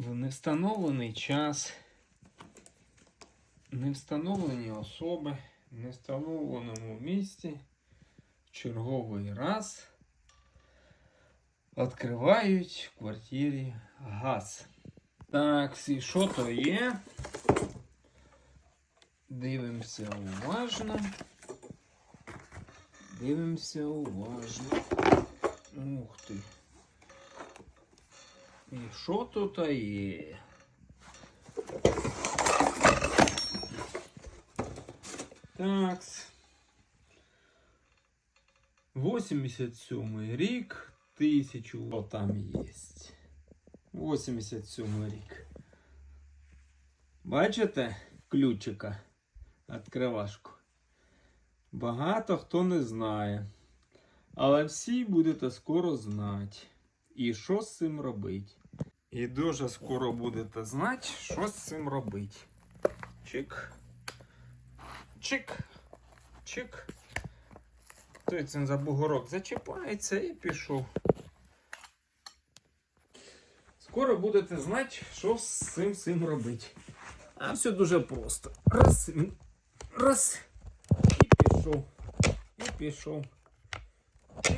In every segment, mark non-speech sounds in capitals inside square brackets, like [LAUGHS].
в невстановлений час, невстановлені особи, в невстановленому місці в черговий раз відкривають в квартирі газ. Так, всі, що то є? Дивимося уважно. Дивимося уважно. Ух ти. І що тут є? Такс. 87 рік, тисячу о, там є. 87 рік. Бачите ключика? Откривашку. Багато хто не знає. Але всі будете скоро знати. І що з цим робити. І дуже скоро будете знати, що з цим робити. Чик. Чик. Чик. Той цим за бугорок зачіпається і пішов. Скоро будете знати, що з цим всім робити. А все дуже просто. Раз, раз. І пішов. І пішов.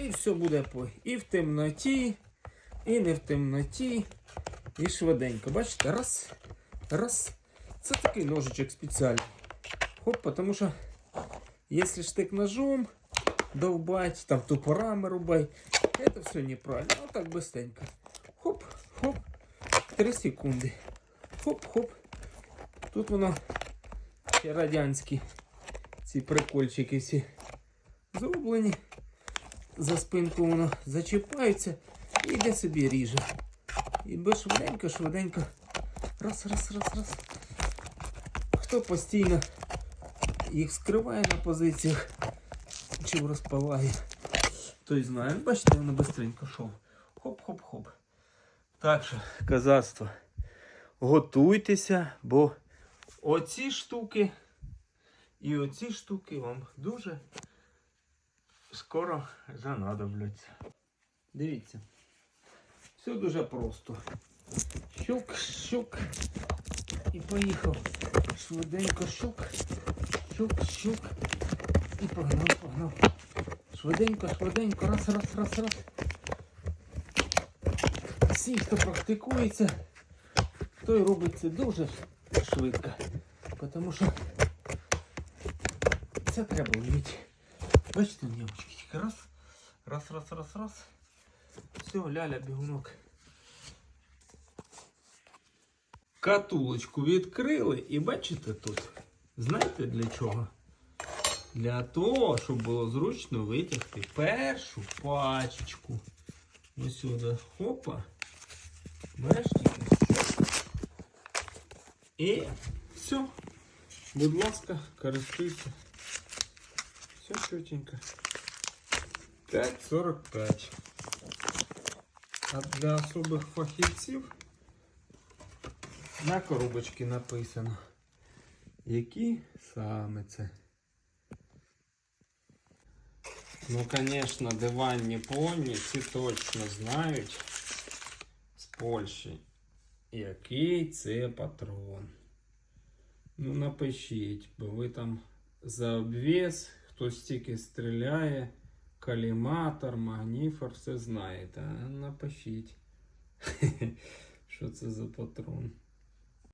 І все буде по. І в темноті, і не в темноті. І швиденько. Бачите? Раз. Раз. Це такий ножичок спеціальний. Хоп, тому що якщо штик ножом довбать, там топорами рубай, это все неправильно. А так быстренько. Хоп, хоп. Три секунди. Хоп-хоп. Тут воно ще радянські ці прикольчики всі зроблені. За спинку воно зачіпається і йде собі ріже. І би швиденько, швиденько. Раз, раз, раз, раз. Хто постійно їх скриває на позиціях чи розпалає, той знає. Бачите, воно бистренько шов. Хоп-хоп-хоп. Так що, казацтво, готуйтеся, бо оці штуки і оці штуки вам дуже скоро занадобляться. Дивіться. Все дуже просто. Щук, щук. І поїхав. Швиденько щук. Щук, щук. І погнав, погнав. Швиденько, швиденько. Раз, раз, раз, раз. Всі, хто практикується, той робить це дуже швидко. Тому що це треба вміти. Бачите, тільки раз, раз, раз, раз, раз. Все, ляля, бігунок. Катулочку відкрили і бачите тут. Знаєте для чого? Для того, щоб було зручно витягти першу пачечку. Ось сюди. Хопа. Береш тільки. І все. Будь ласка, користуйся. Все чотенько. 5,45. А для особих фахівців на коробочці написано, які саме це. Ну, звісно, диванні поні всі точно знають з Польщі, який це патрон. Ну, напишіть, бо ви там за обвес, хтось тільки стріляє, каліматор, магніфор, все знаєте. Напишіть, що [LAUGHS] це за патрон.